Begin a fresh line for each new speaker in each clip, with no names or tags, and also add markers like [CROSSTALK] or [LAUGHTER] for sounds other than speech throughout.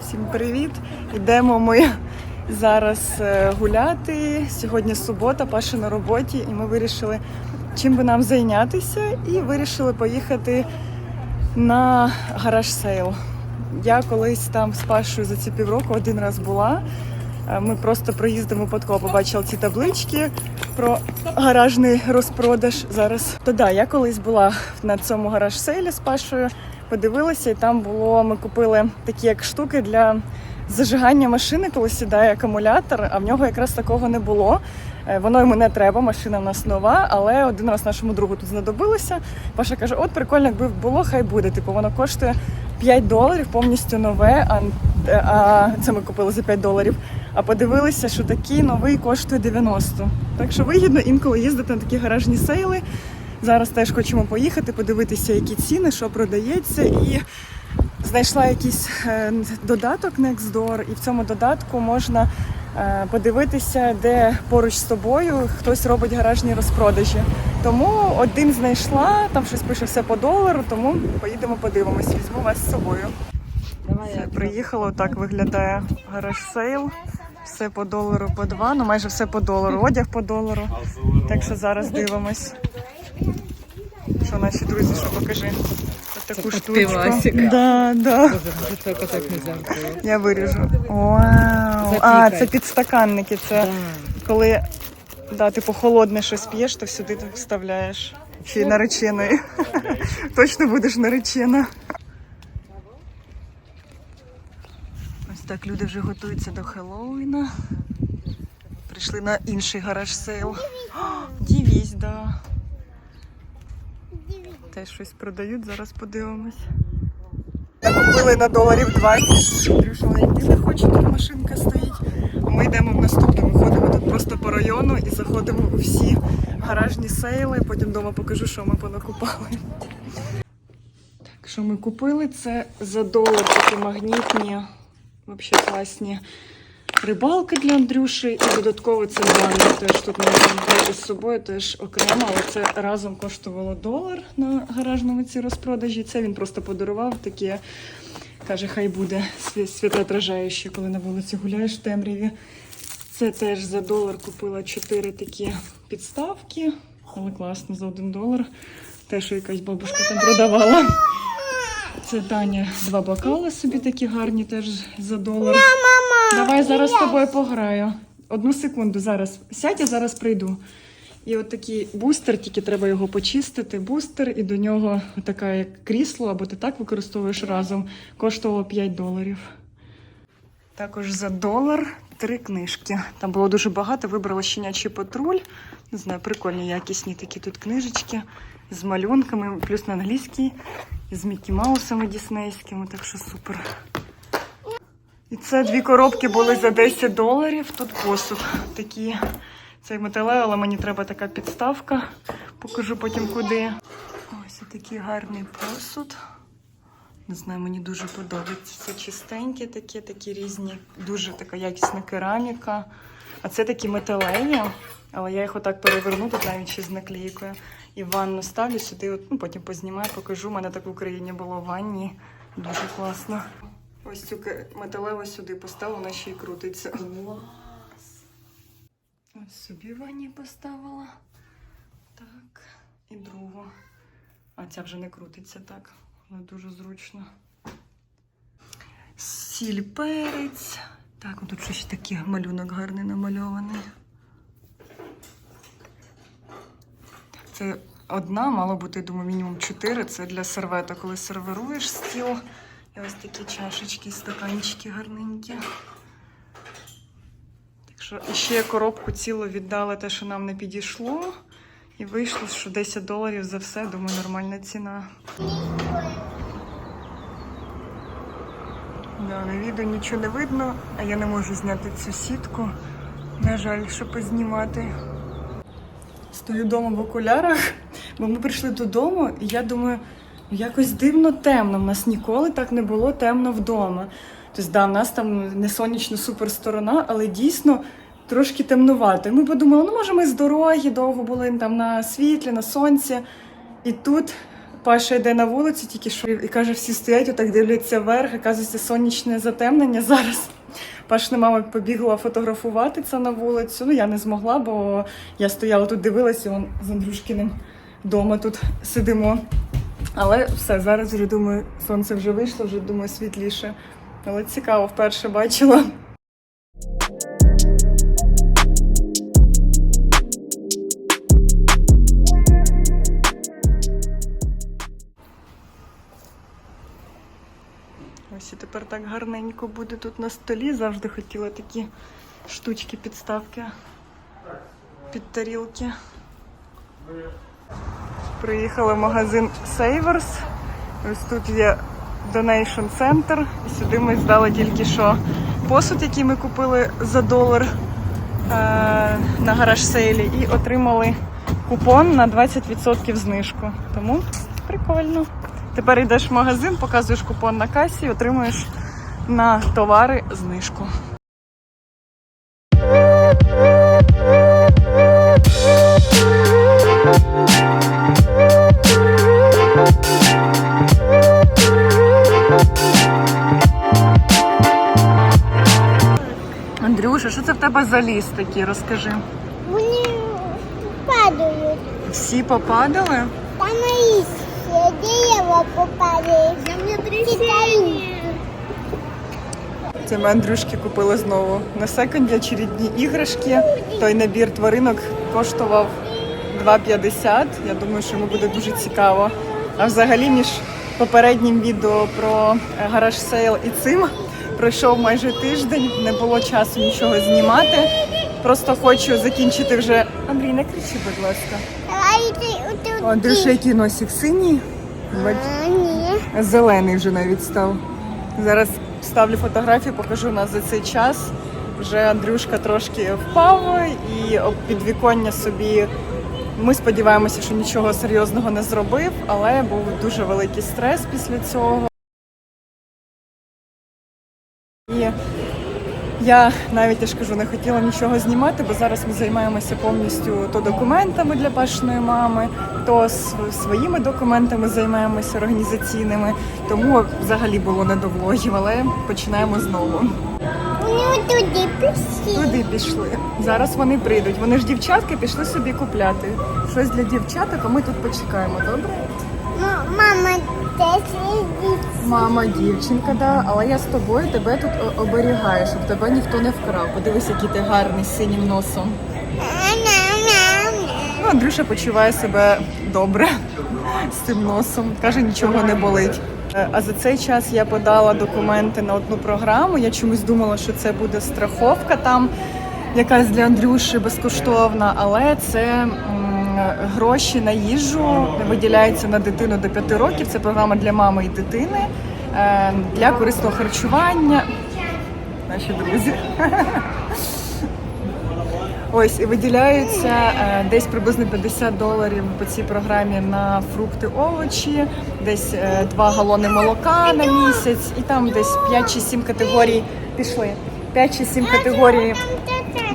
всім привіт! Йдемо ми зараз е, гуляти. Сьогодні субота, Паша на роботі, і ми вирішили, чим би нам зайнятися, і вирішили поїхати на гараж сейл. Я колись там з Пашою за ці півроку один раз була. Е, Ми просто проїздом випадково побачили ці таблички про гаражний розпродаж зараз. То да, я колись була на цьому гараж сейлі з Пашою подивилася, і там було. Ми купили такі як штуки для зажигання машини, коли сідає акумулятор. А в нього якраз такого не було. Е, Воно йому не треба, машина в нас нова, але один раз нашому другу тут знадобилося. Паша каже: от прикольно, якби було, хай буде. Типу, воно коштує 5 доларів, повністю нове. А, а це ми купили за 5 доларів. А подивилися, що такий новий коштує 90. Так що вигідно інколи їздити на такі гаражні сейли. Зараз теж хочемо поїхати, подивитися, які ціни, що продається. І знайшла якийсь е, додаток Nextdoor, і в цьому додатку можна е, подивитися, де поруч з тобою хтось робить гаражні розпродажі. Тому один знайшла, там щось пише все по долару, тому поїдемо подивимось. Візьму вас з собою. Все, приїхало, так виглядає гараж сейл. Все по долару по два, ну майже все по долару. Одяг по долару. Так що зараз дивимось. Що наші друзі, що покажи? Ось таку штучку. Да, да. Я виріжу. Вау. А, це підстаканники. Це коли да, типу холодне щось п'єш, то сюди вставляєш. Ще й нареченою. Точно будеш наречена. Ось так люди вже готуються до Хеллоуіна. Прийшли на інший гараж сейл. [GASPS] Дівісь, да. Теж щось продають, зараз подивимось. Купили на доларів 20. Андрюша, йти не хоче, тут машинка стоїть. Ми йдемо в наступному. Ходимо тут просто по району і заходимо у всі гаражні сейли. Потім вдома покажу, що ми понакупали. Так, що ми купили? Це за долар такі магнітні, взагалі класні рибалки для Андрюші. І додатково це баня. Теж тут можна брати з собою, теж окремо, але це разом коштувало долар на гаражному ці розпродажі. Це він просто подарував таке. Каже, хай буде сві- світлоотражаюче, коли на вулиці гуляєш в темряві. Це теж за долар купила чотири такі підставки. Але класно за один долар. Те, що якась бабушка там продавала. Це Таня два бокали собі такі гарні, теж за долар. Давай зараз з тобою пограю. Одну секунду, зараз сядь, я зараз прийду. І от такий бустер, тільки треба його почистити. Бустер, і до нього така як крісло, або ти так використовуєш разом. Коштувало 5 доларів. Також за долар три книжки. Там було дуже багато. Вибрала щенячий патруль. Не знаю, прикольні, якісні такі тут книжечки з малюнками, плюс на англійській, з Мікі Маусами діснейськими, так що супер. І це дві коробки були за 10 доларів. Тут посуд такий. Це металеве, але мені треба така підставка. Покажу потім куди. Ось такий гарний посуд. Не знаю, мені дуже подобається. Це чистенькі такі, такі різні, дуже така якісна кераміка. А це такі металеві, але я їх отак переверну, тут навіть ще з наклейкою. І ванну ставлю сюди, от, ну, потім познімаю, покажу. У мене так в Україні було в ванні. Дуже класно. Ось цю металеву сюди поставила, вона ще й крутиться. Ось собі ванні поставила. Так. І другу. А ця вже не крутиться так. Але дуже зручно. Сіль перець. Так, тут щось такий малюнок гарний намальований. Так, це одна, мало бути, я думаю, мінімум чотири. Це для сервета, коли сервируєш стіл. І ось такі чашечки, стаканчики гарненькі. Так що ще коробку цілу віддали те, що нам не підійшло. І вийшло, що 10 доларів за все, думаю, нормальна ціна. Да, на відео нічого не видно, а я не можу зняти цю сітку. На жаль, щоб познімати. Стою вдома в окулярах, бо ми прийшли додому, і я думаю, «Ну, якось дивно темно. В нас ніколи так не було темно вдома. Тобто, да, в нас там не сонячна супер сторона, але дійсно трошки темнувато. І ми подумали, ну може ми з дороги довго були там на світлі, на сонці. І тут Паша йде на вулицю, тільки що і каже, всі стоять, отак дивляться вверх, і кажеться, сонячне затемнення зараз. Пашна мама побігла фотографувати це на вулицю. Ну я не змогла, бо я стояла тут, дивилася, он з Андрюшкиним вдома тут сидимо. Але все, зараз вже думаю, сонце вже вийшло, вже думаю, світліше. Але цікаво, вперше бачила. Ось і тепер так гарненько буде тут на столі. Завжди хотіла такі штучки, підставки під тарілки. Приїхали в магазин Savers. Ось тут є Donation Center. І сюди ми здали тільки що посуд, який ми купили за долар е- на гараж сейлі, і отримали купон на 20% знижку. Тому прикольно. Тепер йдеш в магазин, показуєш купон на касі і отримуєш на товари знижку. Андрюша, що це в тебе за ліс такий? Розкажи.
Вони падають.
Всі попадали?
Там листья, дерево попали. Землетрясение.
Це ми Андрюшки купили знову на секонді очередні іграшки. Той набір тваринок коштував 2,50. Я думаю, що йому буде дуже цікаво. А взагалі, між попереднім відео про гараж сейл і цим пройшов майже тиждень. Не було часу нічого знімати. Просто хочу закінчити вже. Андрій, не кричи, будь ласка. Андрюша, який носик синій.
Ні.
Зелений вже навіть став. Зараз ставлю фотографію, покажу нас за цей час. Вже Андрюшка трошки впав і підвіконня собі. Ми сподіваємося, що нічого серйозного не зробив, але був дуже великий стрес після цього. Я навіть я ж кажу, не хотіла нічого знімати, бо зараз ми займаємося повністю то документами для пашної мами, то св- своїми документами займаємося організаційними. Тому взагалі було не до влогів, але починаємо знову.
Вони туди пішли.
Туди пішли. Зараз вони прийдуть. Вони ж дівчатки пішли собі купляти. Щось для дівчаток, а ми тут почекаємо, добре?
М- Мама сидить.
Мама, дівчинка, да, але я з тобою тебе тут о- оберігаю, щоб тебе ніхто не вкрав. Подивись, який ти гарний з синім носом. Ну, Андрюша почуває себе добре з цим носом. Каже, нічого не болить. Е, А за цей час я подала документи на одну програму. Я чомусь думала, що це буде страховка там, якась для Андрюші безкоштовна, але це гроші на їжу виділяються на дитину до 5 років. Це програма для мами і дитини е, для корисного харчування. Наші друзі. Ось і виділяються е, десь приблизно 50 доларів по цій програмі на фрукти, овочі, десь е, 2 галони молока на місяць, і там десь 5 чи 7 категорій пішли. 5 чи 7 категорій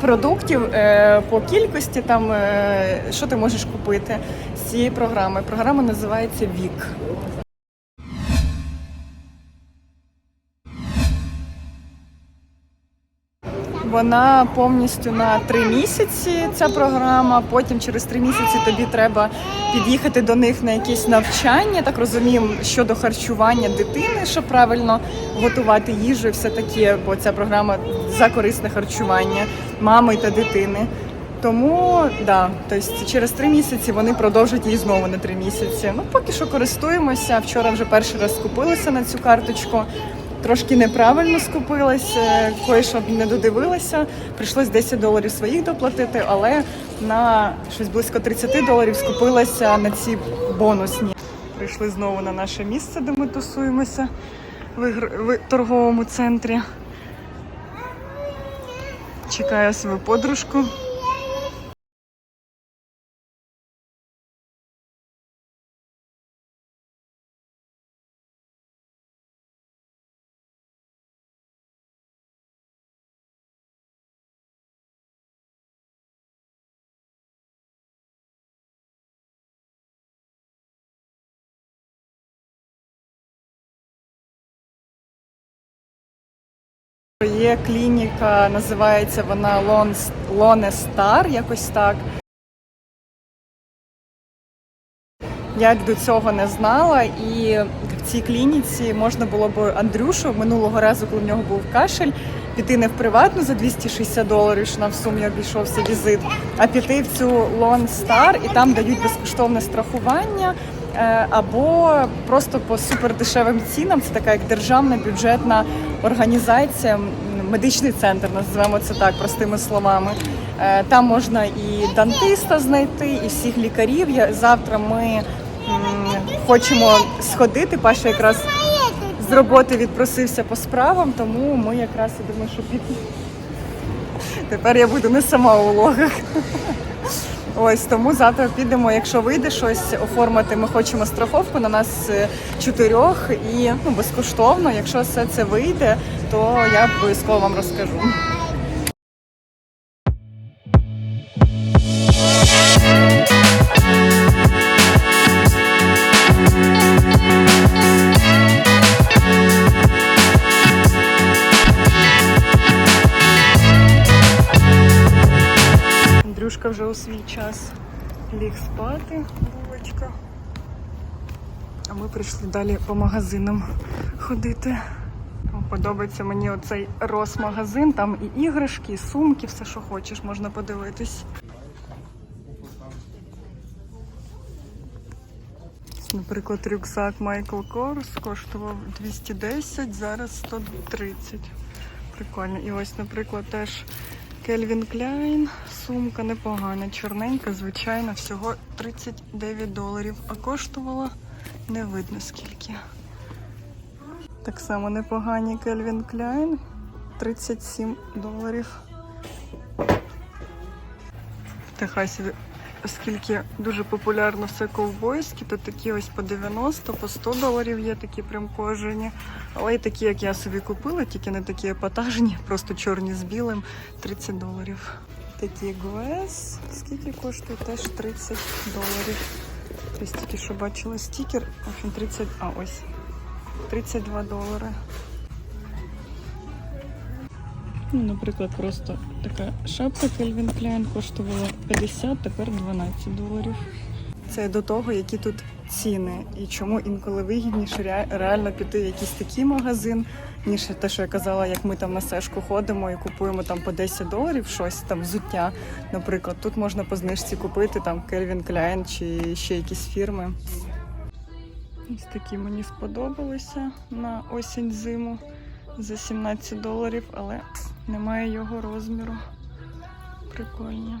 продуктів е, по кількості, там е, що ти можеш купити з цієї програми. Програма називається Вік. Вона повністю на три місяці. Ця програма. Потім через три місяці тобі треба під'їхати до них на якісь навчання. Так розумію, щодо харчування дитини, щоб правильно готувати їжу і все таке, бо ця програма за корисне харчування мами та дитини. Тому да, тобто через три місяці вони продовжать її знову на три місяці. Ну поки що користуємося. Вчора вже перший раз скупилися на цю карточку. Трошки неправильно скупилась, е, кое-що не додивилася. Прийшлось 10 доларів своїх доплатити, але на щось близько 30 доларів скупилася на ці бонусні. Прийшли знову на наше місце, де ми тусуємося в торговому центрі. Чекаю свою подружку. Є клініка, називається вона Лон, Лоне Стар, якось так. Я до цього не знала, і в цій клініці можна було б Андрюшу минулого разу, коли в нього був кашель, піти не в приватну за 260 доларів, що нам в сумі обійшовся візит, а піти в цю Lone Star і там дають безкоштовне страхування. Е, Або просто по супердешевим цінам це така як державна бюджетна організація, медичний центр, називаємо це так простими словами. Е, Там можна і дантиста знайти, і всіх лікарів. Завтра ми хочемо сходити. Паша якраз з роботи відпросився по справам, тому ми якраз я думаю, що під... тепер я буду не сама у влогах. Ось тому завтра підемо, якщо вийде щось оформити. Ми хочемо страховку на нас е, чотирьох і ну безкоштовно. Якщо все це вийде, то я обов'язково вам розкажу. Ліг булочка. А ми прийшли далі по магазинам ходити. Подобається мені оцей Росмагазин, там і іграшки, і сумки, все, що хочеш, можна подивитись. Наприклад, рюкзак Michael Kors коштував 210, зараз 130. Прикольно. І ось, наприклад, теж Кельвін Кляйн, сумка непогана, чорненька, звичайно, всього 39 доларів, а коштувала? Не видно скільки. Так само непогані Кельвін Кляйн, 37 доларів. В Техасі, оскільки дуже популярно все ковбойське, то такі ось по 90, по 100 доларів є такі прям кожані. Але й такі, як я собі купила, тільки не такі епатажні, [LAUGHS] просто чорні з білим, 30 доларів. Такі Гуес, скільки коштує? Теж 30 доларів. Ось тільки що бачила стікер, в общем, 30, а ось 32 долари. Ну, наприклад, просто така шапка Calvin Klein коштувала 50, тепер 12 доларів. Це до того, які тут ціни і чому інколи вигідніше реально піти в якийсь такий магазин, ніж те, що я казала, як ми там на сешку ходимо і купуємо там по 10 доларів щось там взуття. Наприклад, тут можна по знижці купити там Calvin Klein чи ще якісь фірми. Ось такі мені сподобалися на осінь зиму за 17 доларів, але немає його розміру. Прикольні.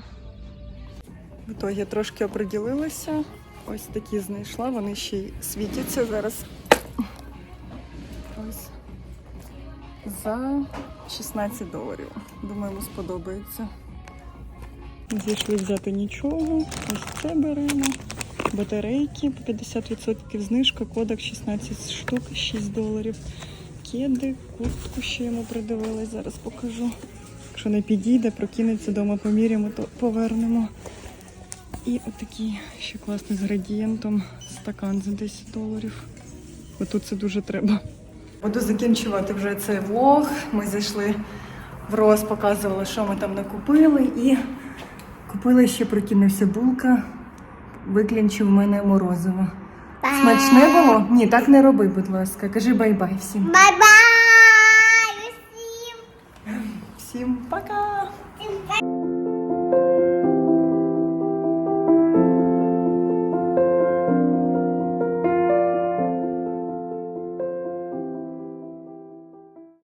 В ітогі трошки оприділилася. Ось такі знайшла, вони ще й світяться зараз. Ось. За 16 доларів. Думаю, йому сподобається. Зійшли взяти нічого. Ось це беремо. Батарейки по 50% знижка, кодек 16 штук, 6 доларів. Кеди, куртку ще йому придивилась, зараз покажу. Якщо не підійде, прокинеться вдома, поміряємо, то повернемо. І отакий ще класний з градієнтом стакан за 10 доларів. Бо тут це дуже треба. Буду закінчувати вже цей влог. Ми зайшли в Рос, показували, що ми там накупили. І купили ще прикинувся булка. Виклінчив мене морозиво. Смачне було? Ні, так не роби, будь ласка. Кажи бай-бай всім.
Бай-бай усім!
Всім пока!